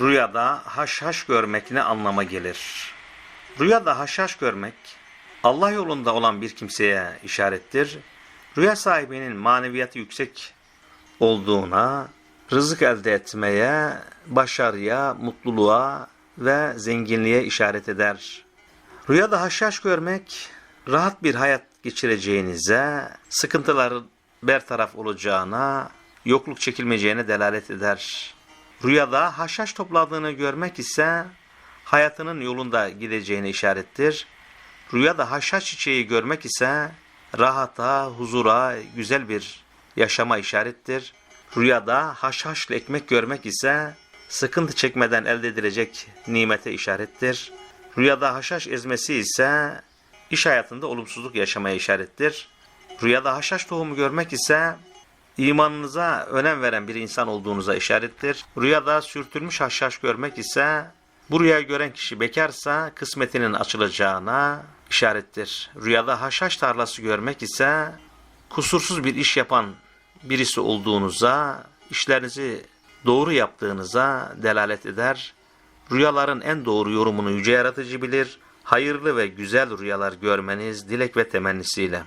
Rüyada haşhaş görmek ne anlama gelir? Rüyada haşhaş görmek Allah yolunda olan bir kimseye işarettir. Rüya sahibinin maneviyatı yüksek olduğuna, rızık elde etmeye, başarıya, mutluluğa ve zenginliğe işaret eder. Rüyada haşhaş görmek, rahat bir hayat geçireceğinize, sıkıntıların bertaraf olacağına, yokluk çekilmeyeceğine delalet eder. Rüyada haşhaş topladığını görmek ise hayatının yolunda gideceğine işarettir. Rüyada haşhaş çiçeği görmek ise rahata, huzura, güzel bir yaşama işarettir. Rüyada haşhaşlı ekmek görmek ise sıkıntı çekmeden elde edilecek nimete işarettir. Rüyada haşhaş ezmesi ise iş hayatında olumsuzluk yaşamaya işarettir. Rüyada haşhaş tohumu görmek ise imanınıza önem veren bir insan olduğunuza işarettir. Rüyada sürtülmüş haşhaş görmek ise bu rüyayı gören kişi bekarsa kısmetinin açılacağına işarettir. Rüyada haşhaş tarlası görmek ise kusursuz bir iş yapan birisi olduğunuza, işlerinizi doğru yaptığınıza delalet eder. Rüyaların en doğru yorumunu yüce yaratıcı bilir. Hayırlı ve güzel rüyalar görmeniz dilek ve temennisiyle.